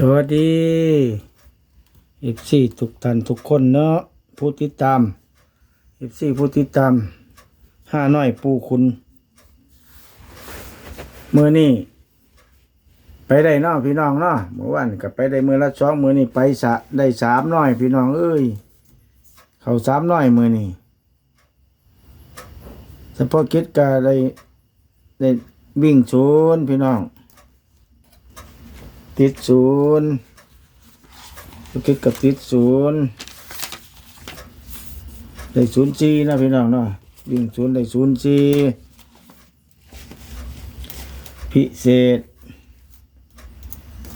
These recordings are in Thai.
สวัสดีเอฟซีทุกท่านทุกคนเนาะผู้ติดตามเอฟซีผู้ติดตามห้าน้อยปูคุณมือนี่ไปได้เนาะพี่น้องเนาะเมื่อวานก็ไปได้มือละสองมือนี่ไปสะได้สามน้อยพี่น้องเอ้ยเขาสามน้อยมือนี่เฉพาะกิจก็ได้ได้วิ่งศูนพี่น้อง ติดศูนย์ธุรกิจกับติดศูนย์ได้ศูนย์จีนะพี่น้องเนาะวิ่งศูนย์ได้ศูนย์จีพิเศษ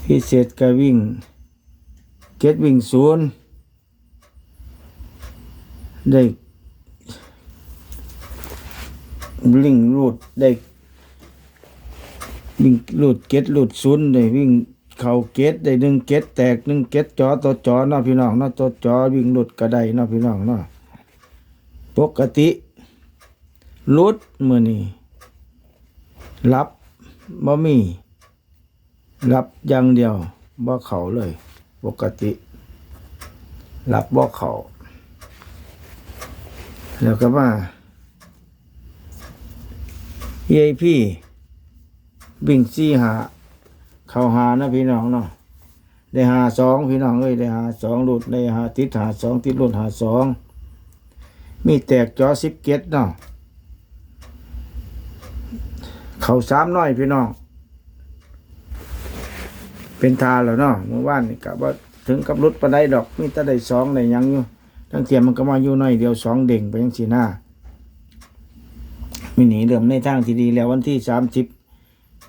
พิเศษก็วิ่งเกตวิ่งศูนย์ได้ลิงรูดได้วิ่งหลุดเก็ตหลุดซุนย์ได้วิ่ง เข่าเก็ตได้หนึ่งเก็ตแตกหนึ่งเก็ตจอตัวจอเนาะพี่น้องเนาะตัวจอวิ่งหลุดก็ได้เนาะพี่น้องเนาะปกติหลุดมือนี่รับบ่มี รับอย่างเดียวบ่เข่าเลย ปกติ รับบ่เข่าแล้วก็มาเยพี่วิ่งสี่หา เข้าหานะพี่น้องเนาะได้หาสองพี่น้องเอ้ยได้หาสองหลุดได้หาติดหาสองติดหลุดหาสองมีแตกจอสิบเกตเนาะเขาสามน้อยพี่น้อง เป็นทาแล้วเนาะเมื่อวานนี่กะว่าถึงกับรุดปานใดดอกมีแต่ได้สองได้ยังอยู่ทั้งเทียมมันก็มาอยู่น้อยเดียวสองเด้งไปยังสีหน้ามีหนีเรื่องในทางที่ดีแล้ววันที่สามสิบ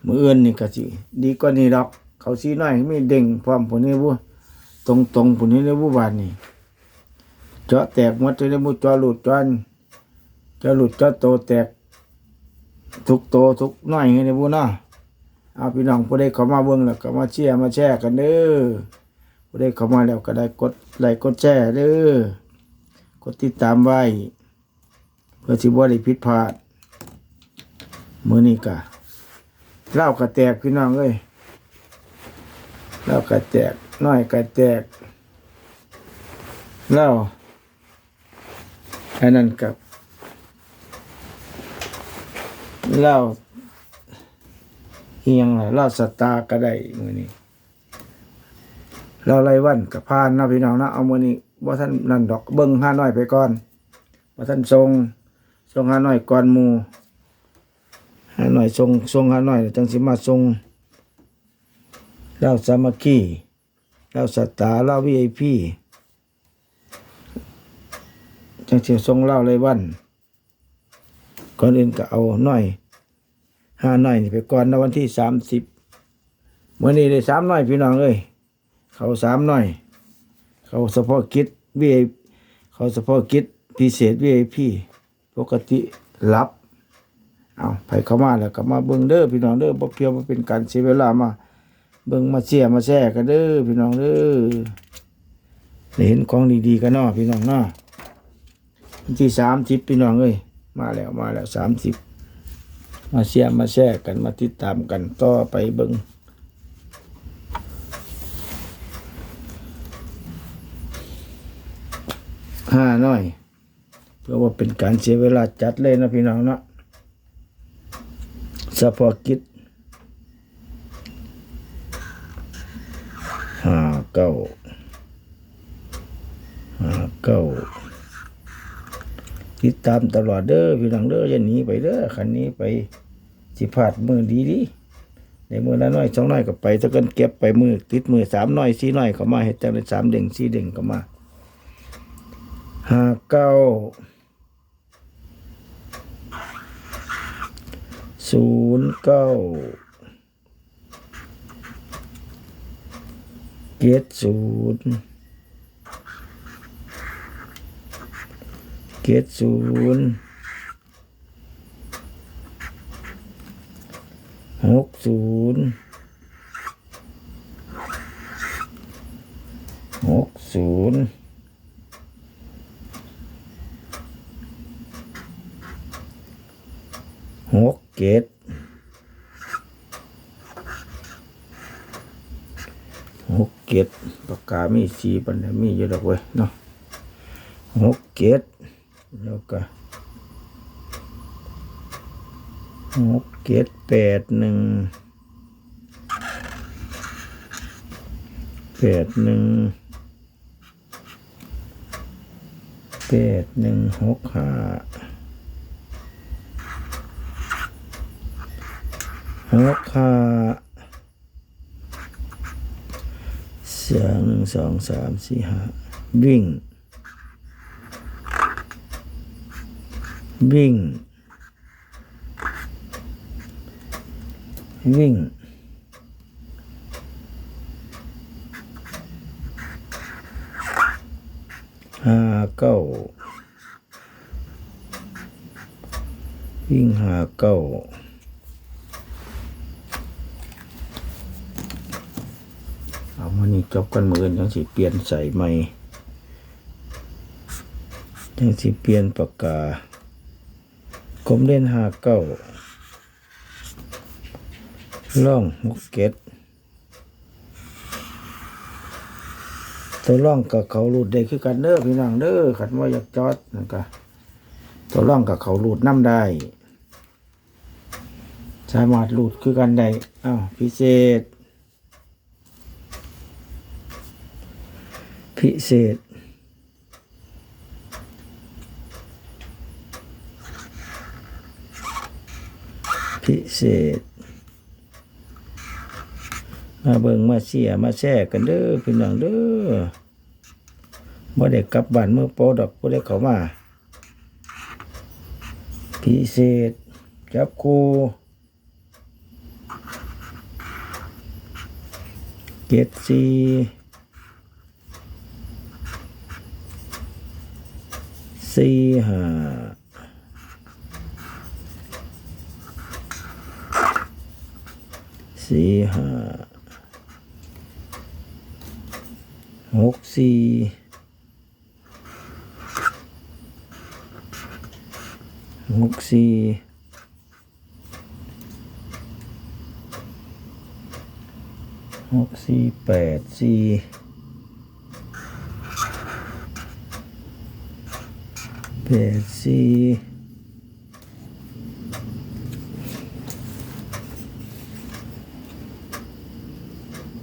มืออื่นนี่ก็สิดีกว่านี้ดอก เขาซีน้อยไมีเด้งพร้อมผลนี้บุตรงตรงผลนี้เลยบุบานนี่เจาะแตกหมดเลยบุเจาะหลุดจอนเจาะหลุดเจาะโตแตก ทุกโตทุกน้อยเลยบุเนาะเอาพี่น้องผู้ใดเข้ามาเบิ่งแล้วก็มาเชียร์มาแชร์กันเด้อผู้ใดเข้ามาแล้วก็ได้กดไลค์กดแชร์เด้อกดติดตามไว้ เพื่อที่บ่ได้ผิดพลาดมื้อนี้ก็ เล้ากระแตกพี่น้องเอ้ยเล้ากระแตกน้อยกระแตกเล้าอันนั้นกับเล้าเอียงเล้าสตาร์ก็ได้มือนี้เหล้าไรวันกับพานนะพี่น้องนะเอามือนี้ว่าท่านนั่นดอกเบิ้งห้าน้อยไปก่อนว่าท่านทรงทรงห้าน้อยก่อนมู หาหน่อยทรงทรงหาหน่อยจังสิมาทรงเล่าสามัคคีเล่าสัตตาเล่าวีไอพีจังสิทรงเล่าเลยวันก่อนอื่นก็เอาหน่อยห้าหน่อยไปก่อนนะวันที่สามสิบเมื่อนี้ได้สามหน่อยพี่น้องเอ้ยเขาสามหน่อย เขาเฉพาะกิจวีไอเขาเฉพาะกิจพิเศษวีไอพีปกติรับ เอาไปเข้ามาแล้วก็มาเบิ่งเด้อพี่น้องเด้อบ่เพียวบ่เป็นการเสียเวลามา เบิ่งมาเชียร์มาแชร์กันเด้อพี่น้องเด้อได้เห็นของดีๆกันเนาะพี่น้องเนาะวันที่30พี่น้องเอ้ยมาแล้วมาแล้ว30มสิบมาเชียร์มาแชร์กันมาติดตามกันต่อไปเบิ่งห้าน้อย เพื่อว่าเป็นการเสียเวลาจัดเลยนะพี่น้องเนาะ พาะกิจห้าเก้าห้าเก้าติดตามตลอดเด้อพี่น้องเด้ออย่าหนีไปเด้อคันนี้ไปสิพลาดมือดีดีในมือละน้อยสองน้อยก็ไปถ้ากินเก็บไปมือติดมือสามน้อยสี่น้อยเข้ามาเห็ดจังเลยสามเด้งสี่เด้งเข้ามาห้าเก้า ศูนย์เก้าเจ็ดศูนย์เจ็ดศูนย์หกศูนย์หกศูนย์หกเจ็ดหกเกตปากกามีสีปันมีอยู่ดอกเว้ยเนาะหกเกตแล้วก็หกเกตแปดหนึ่งแปดหนึ่งแปดหนึ่งหกห้า หกห้าเสียงหนึ่งสองสามสี่ห้าวิ่ง วิ่ง วิ่ง ห้าเก้าวิ่งห้าเก้า เอามานี่จบกันมือนจังสิเปลี่ยนใส่ใหม่จังสิเปลี่ยนปากกากลมเล่นห้าเก้าล่องหกเก็ดตัวล่องกับเขาหลุดได้คือกันเด้อพี่น้องเด้อขันว่าอยากจอดนั่นก็ตัวล่องกับเขาหลุดน้ำได้ สามารถหลุดคือกันได้อ้าวพิเศษ พิเศษ พิเศษ มาเบิงมาเสียมาแช่กันเด้อพี่น้องเด้อบ่ได้กลับบ้านเมื่อโปดอกบ่ได้เข้ามาพิเศษ จับคูเจ็ดสี่ สี่ห้าสี่ห้าหกสี่หกสี่หกสี่แปดสี่ แปดสี่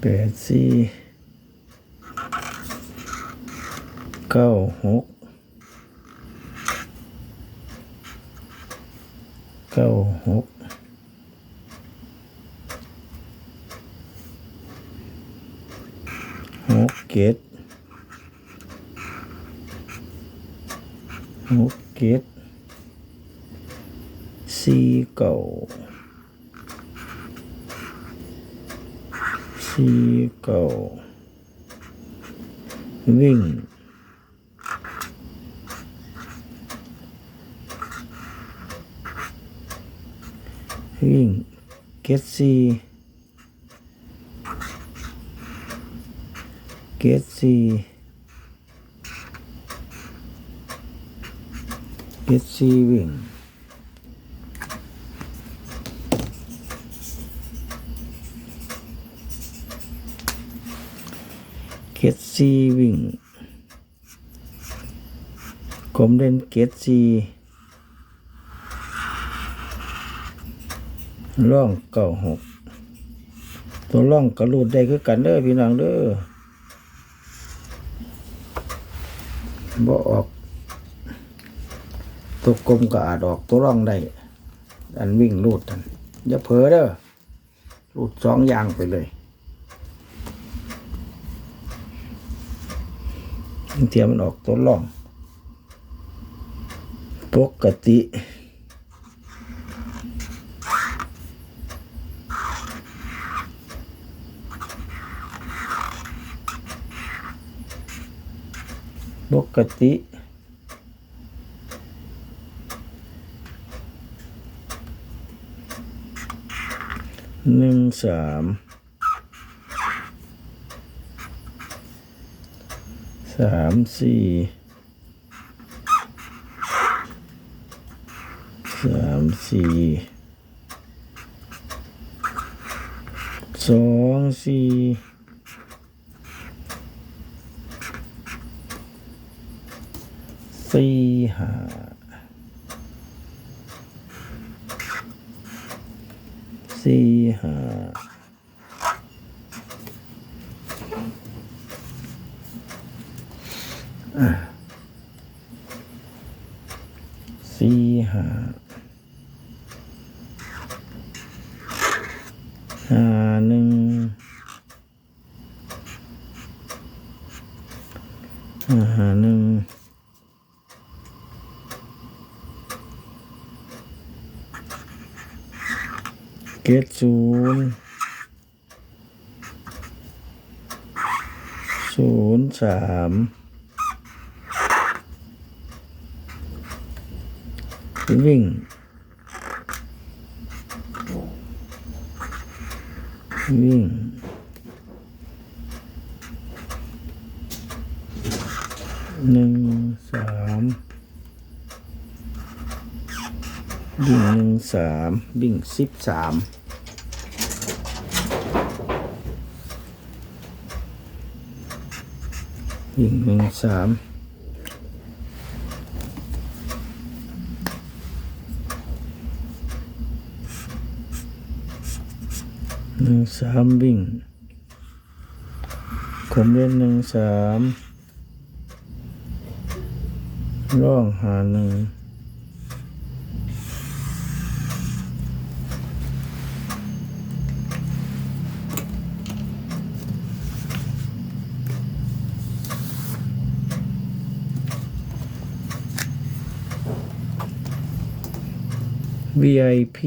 แปดสี่เก้าหกเก้าหกหกเจ็ด หกเจ็ดสี่เก้าสี่เก้าวิ่งวิ่งเกตซีเกตซี เกตซีวิ่งเกตซีวิ่งกลมเล่นเกตซีร่องเก้าหกตัวร่องกระลูดได้คือกันเด้อพี่น้องเด้อบ่ออก ตัวกลมก็อาจออกตัวร่องได้ อันวิ่งลูดอันอย่าเผลอเด้อลูดสองอย่างไปเลยเทียมมันออกตัวร่อง ปกติปกติ หนึ่งสามสามสี่สามสี่สองสี่สี่ห้า สี่ห้าสี่ห้าห้าหนึ่งห้าหนึ่ง เกตศูนย์ศูนย์สามวิ่งวิ่งหนึ่งสามวิ่งหนึ่งสามวิ่งสิบสาม วิ่งหนึ่งสามหนึ่งสามวิ่งผมเล่นหนึ่งสามร่องหาหนึ่ง VIP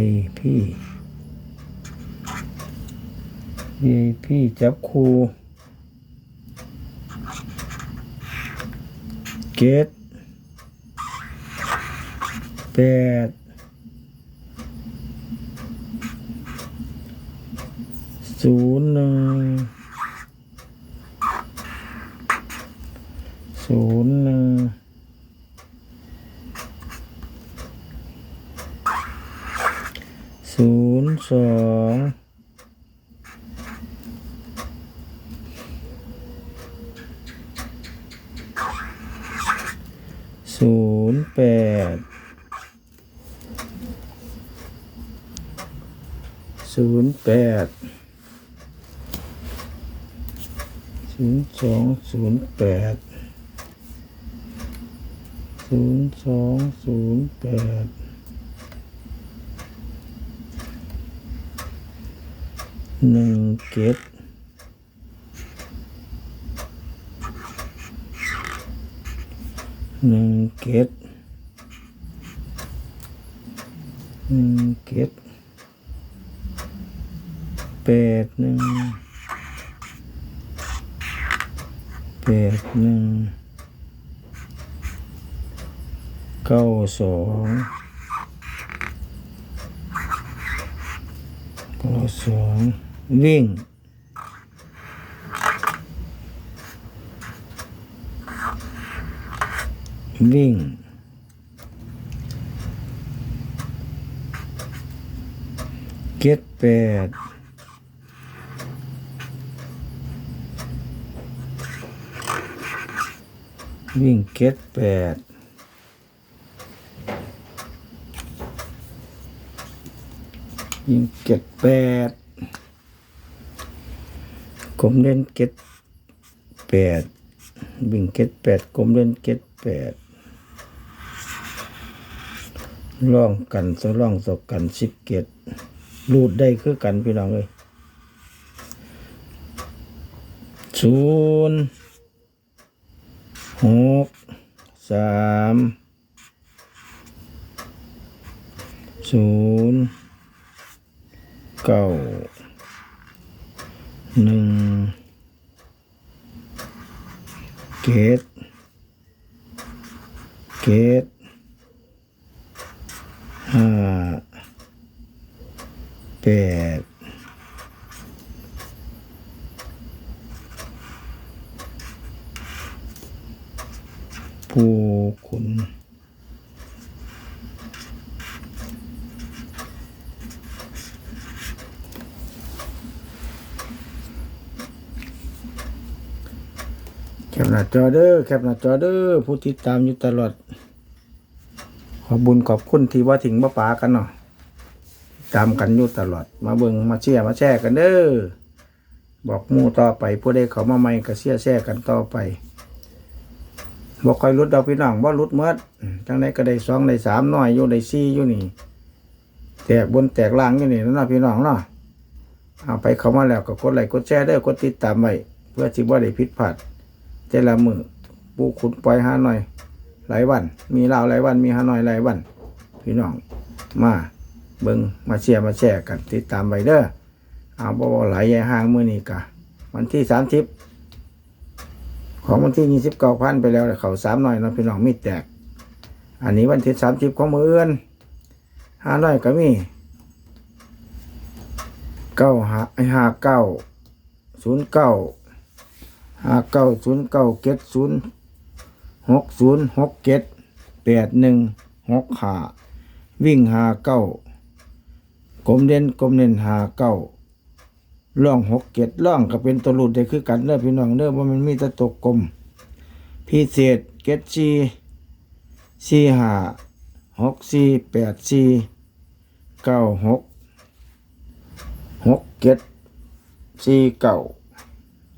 IP VIP จับคูเกตแปดศูนย์หนึ่ง ศูนย์หนึ่งศูนย์สองศูนย์แปดศูนย์แปดศูนย์สองศูนย์แปด ศูนย์สองศูนย์แปดหนึ่งเก็ดหนึ่งเก็ดหนึ่งเก็ดแปดหนึ่งแปดหนึ่ง เก้าสองเก้าสองวิ่งวิ่งเก็ดแปดวิ่งเก็ดแปด ยิงเก็ดแปดกลมเล่นเก็ดแปดวิ่งเก็ดแปดกลมเล่นเก็ดแปดร่องกันสร่องสกันสิบเก็ดรูดได้คือกันพี่น้องเลยศูนย์หกสามศูนย์ เก้าหนึ่งเกตเกตห้าแปดผู้ขุน พ ปหน้าจอเด้อแคปหน้าจอเด้อผู้ติดตามอยู่ตลอด ขอบบุญขอบคุณที่ว่าถึงมาปากันเนาะตามกันอยู่ตลอด มาเบิงมาเชียร์มาแชร์กันเด้อบอกมู่ต่อไปผู้ใดเขามาใหม่ก็เชียร์แชร์กันต่อไปบอกคอยรุดเอาพี่น้องบ่รุดเมื่อจังไดก็ได้สองได้สามน้อยอยู่ได้สี่อยู่นี่ แตกบนแตกล่างอยู่นี่น่าะพี่น้องเนาะเอาไปเขามาแล้วก็กดไลค์กดแชร์เด้อกดติดตามไว้เพื่อสิบ่ได้ผิดพลาด แต่ละมือปูขุนปล่อยหาหน่อย หลายวัน มีลาวหลายวัน มีฮาหน่อยหลายวัน พี่น้อง มาเบิงมาเชียร์มาแชร์กันติดตามไปเด้อเอาบ่บ่หลายแย่ห้างมือนี้กะวันที่สามสิบของวันที่ยี่สิบเก้าพันไปแล้วเขาสามหน่อยนะพี่น้องมีแตก อันนี้วันที่สามสิบของมืออื่นห้าหน้อยก็มีเก้าห้าเก้าศูนย์เก้า ห้าเก้าศูนย์เก้าเจ็ดศูนย์หกศูนย์หกเจ็ดแปดหนึ่งหกหาวิ่งหาเก้ากลมเด่นกลมเด่นหาเก้าล่องหกเจ็ดล่องก็เป็นตัวหลุดได้คือกันเด้อพี่น้องเด้อว่ามันมีตะตกกลมพิเศษเจ็ดสี่สี่หาหกสี่แปดสี่เก้าหกหกเจ็ดสี่เก้า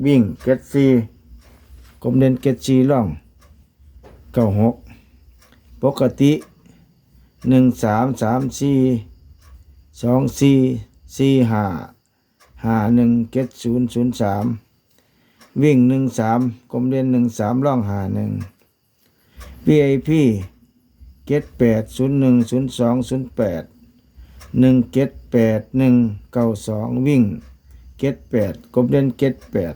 วิ่งเจ็ดสี่กลมเด่นเจ็ดสี่ล่องเก้าหกปกติหนึ่งสามสามสี่สองสี่สี่ห้าห้าหนึ่งเจ็ดศูนย์ศูนย์สามวิ่งหนึ่งสามกลมเด่นหนึ่งสามล่องหาหนึ่ง VIP เจ็ดแปดศูนย์หนึ่งศูนย์สองศูนย์แปดหนึ่งเจ็ดแปดหนึ่งเก้าสองวิ่งเจ็ดแปดกลมเด่นเจ็ดแปด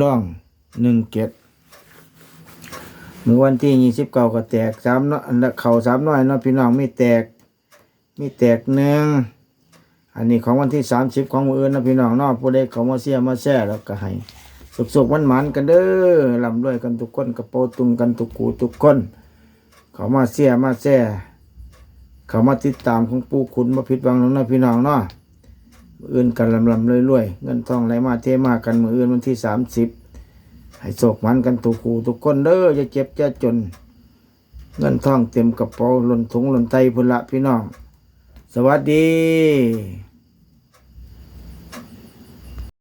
ล่องหนึ่งเจ็ดเมื่อวันที่ยี่สิบเก้าก็แตกสามเนาะอันละเข่าสามน้อยเนาะพี่น้องไม่แตกไม่แตกหนึ่งอันนี้ของวันที่สามสิบของมืออื่นนะพี่น้องนาะผู้ใดเขามาเสียมาแซ่แล้วก็ให้สุกๆมันหมันกันเด้อลำด้วยกันทุกคนกระโปตุงกันทุกกูทุกคน เขามาเสียมาแซ่เขามาติดตามของปู่ขุนมาผิดหวังแล้วนะพี่น้องเนาะ ออื่นกันลำลำๆรวยๆเงินทองไหลมาเทมากันมืออื่นวันที่สามสิบให้โศกมันกันทุกคู่ทุกคนเด้อจะเจ็บจะจน เงินทองเต็มกระเป๋าหล่นถุงหล่นไตพุละพี่น้อง สวัสดี